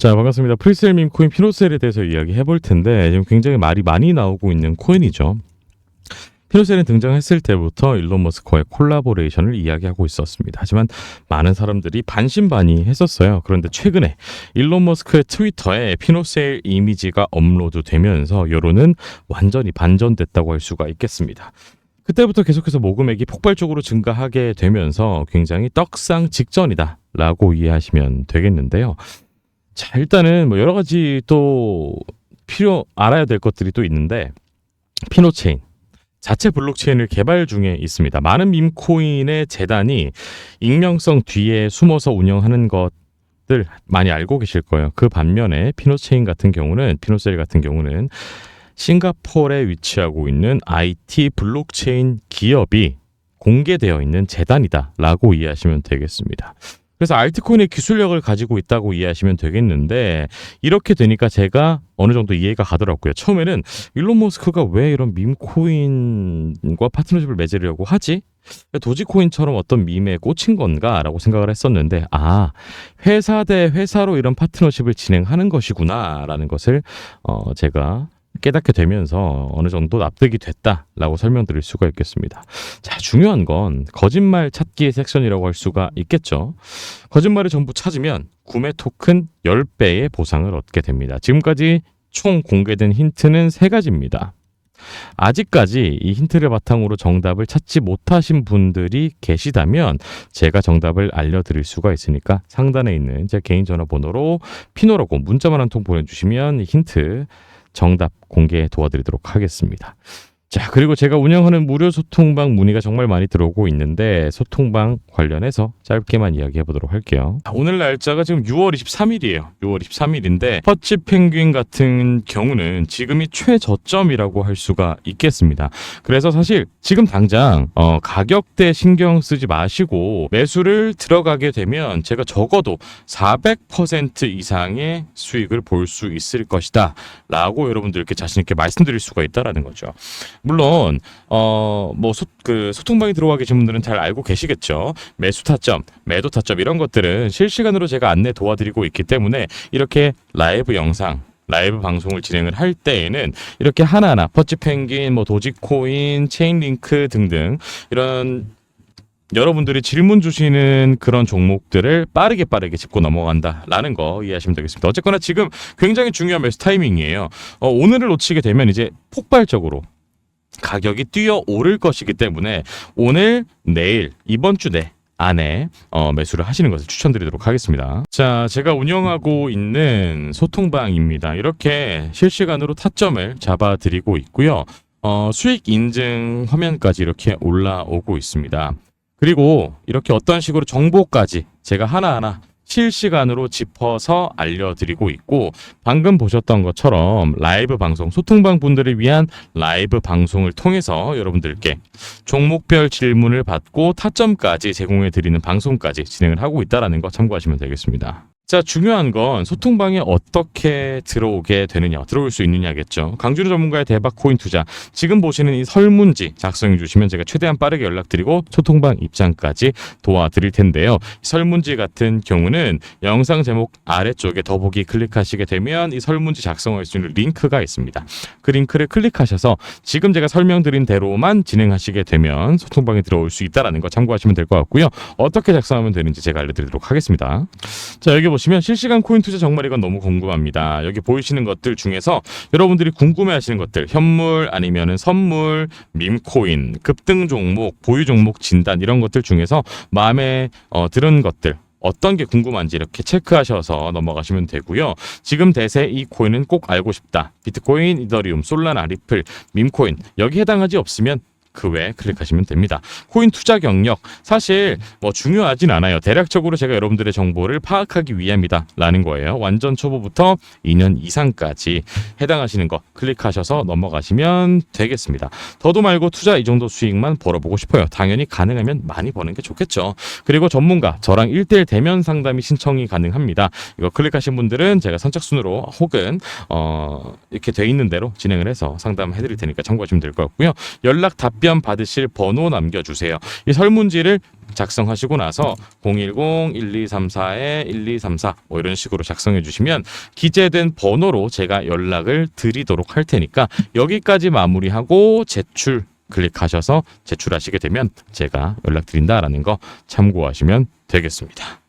자 반갑습니다. 프리셀 밈 코인 피노셀에 대해서 이야기해 볼 텐데 지금 굉장히 말이 많이 나오고 있는 코인이죠. 피노셀은 등장했을 때부터 일론 머스크와의 콜라보레이션을 이야기하고 있었습니다. 하지만 많은 사람들이 반신반의 했었어요. 그런데 최근에 일론 머스크의 트위터에 피노셀 이미지가 업로드 되면서 여론은 완전히 반전됐다고 할 수가 있겠습니다. 그때부터 계속해서 모금액이 폭발적으로 증가하게 되면서 굉장히 떡상 직전이다 라고 이해하시면 되겠는데요. 자, 일단은 뭐 여러 가지 또 필요 알아야 될 것들이 또 있는데 피노체인 자체 블록체인을 개발 중에 있습니다. 많은 밈코인의 재단이 익명성 뒤에 숨어서 운영하는 것 들 많이 알고 계실 거예요. 그 반면에 피노체인 같은 경우는 피노셀 같은 경우는 싱가포르에 위치하고 있는 IT 블록체인 기업이 공개되어 있는 재단이다라고 이해하시면 되겠습니다. 그래서 알트코인의 기술력을 가지고 있다고 이해하시면 되겠는데 이렇게 되니까 제가 어느 정도 이해가 가더라고요. 처음에는 일론 머스크가 왜 이런 밈코인과 파트너십을 맺으려고 하지? 도지코인처럼 어떤 밈에 꽂힌 건가라고 생각을 했었는데 아 회사 대 회사로 이런 파트너십을 진행하는 것이구나라는 것을 어 제가 깨닫게 되면서 어느 정도 납득이 됐다라고 설명드릴 수가 있겠습니다. 자, 중요한 건 거짓말 찾기 섹션이라고 할 수가 있겠죠. 거짓말을 전부 찾으면 구매 토큰 10배의 보상을 얻게 됩니다. 지금까지 총 공개된 힌트는 세 가지입니다. 아직까지 이 힌트를 바탕으로 정답을 찾지 못하신 분들이 계시다면 제가 정답을 알려드릴 수가 있으니까 상단에 있는 제 개인 전화번호로 피노라고 문자만 한 통 보내주시면 힌트 정답 공개 도와드리도록 하겠습니다. 자, 그리고 제가 운영하는 무료 소통방 문의가 정말 많이 들어오고 있는데 소통방 관련해서 짧게만 이야기해 보도록 할게요. 오늘 날짜가 지금 6월 23일이에요. 6월 23일인데 퍼치 펭귄 같은 경우는 지금이 최저점이라고 할 수가 있겠습니다. 그래서 사실 지금 당장 어, 가격대 신경 쓰지 마시고 매수를 들어가게 되면 제가 적어도 400% 이상의 수익을 볼 수 있을 것이다. 라고 여러분들께 자신 있게 말씀드릴 수가 있다라는 거죠. 물론 어뭐 그 소통방에 들어와 계신 분들은 잘 알고 계시겠죠. 매수 타점, 매도 타점 이런 것들은 실시간으로 제가 안내 도와드리고 있기 때문에 이렇게 라이브 영상 라이브 방송을 진행을 할 때에는 이렇게 하나하나 퍼치 펭귄, 뭐 도지코인, 체인 링크 등등 이런 여러분들이 질문 주시는 그런 종목들을 빠르게 빠르게 짚고 넘어간다라는 거 이해하시면 되겠습니다. 어쨌거나 지금 굉장히 중요한 매수 타이밍이에요. 어, 오늘을 놓치게 되면 이제 폭발적으로 가격이 뛰어 오를 것이기 때문에 오늘, 내일, 이번 주 내 안에 어, 매수를 하시는 것을 추천드리도록 하겠습니다. 자, 제가 운영하고 있는 소통방입니다. 이렇게 실시간으로 타점을 잡아드리고 있고요. 어, 수익 인증 화면까지 이렇게 올라오고 있습니다. 그리고 이렇게 어떤 식으로 정보까지 제가 하나하나 실시간으로 짚어서 알려드리고 있고 방금 보셨던 것처럼 라이브 방송 소통방 분들을 위한 라이브 방송을 통해서 여러분들께 종목별 질문을 받고 타점까지 제공해 드리는 방송까지 진행을 하고 있다라는 거 참고하시면 되겠습니다. 자, 중요한 건 소통방에 어떻게 들어오게 되느냐, 들어올 수 있느냐겠죠. 강준호 전문가의 대박 코인 투자. 지금 보시는 이 설문지 작성해 주시면 제가 최대한 빠르게 연락드리고 소통방 입장까지 도와드릴 텐데요. 설문지 같은 경우는 영상 제목 아래쪽에 더보기 클릭하시게 되면 이 설문지 작성할 수 있는 링크가 있습니다. 그 링크를 클릭하셔서 지금 제가 설명드린 대로만 진행하시게 되면 소통방에 들어올 수 있다라는 거 참고하시면 될 것 같고요. 어떻게 작성하면 되는지 제가 알려드리도록 하겠습니다. 자, 여기 보시면 보시면 실시간 코인 투자 정말 이건 너무 궁금합니다. 여기 보이시는 것들 중에서 여러분들이 궁금해하시는 것들 현물 아니면은 선물, 밈코인, 급등 종목, 보유 종목 진단 이런 것들 중에서 마음에 어, 들은 것들 어떤 게 궁금한지 이렇게 체크하셔서 넘어가시면 되고요. 지금 대세 이 코인은 꼭 알고 싶다. 비트코인, 이더리움, 솔라나, 리플, 밈코인 여기 해당하지 없으면 그 외에 클릭하시면 됩니다. 코인 투자 경력 사실 뭐 중요하진 않아요. 대략적으로 제가 여러분들의 정보를 파악하기 위함이다라는 거예요. 완전 초보부터 2년 이상까지 해당하시는 거 클릭하셔서 넘어가시면 되겠습니다. 더도 말고 투자 이 정도 수익만 벌어보고 싶어요. 당연히 가능하면 많이 버는 게 좋겠죠. 그리고 전문가 저랑 1대1 대면 상담이 신청이 가능합니다. 이거 클릭하신 분들은 제가 선착순으로 혹은 어 이렇게 돼 있는 대로 진행을 해서 상담해 드릴 테니까 참고하시면 될 것 같고요. 연락 답변 시험 받으실 번호 남겨주세요. 이 설문지를 작성하시고 나서 010-1234-1234 뭐 이런 식으로 작성해 주시면 기재된 번호로 제가 연락을 드리도록 할 테니까 여기까지 마무리하고 제출 클릭하셔서 제출하시게 되면 제가 연락드린다라는 거 참고하시면 되겠습니다.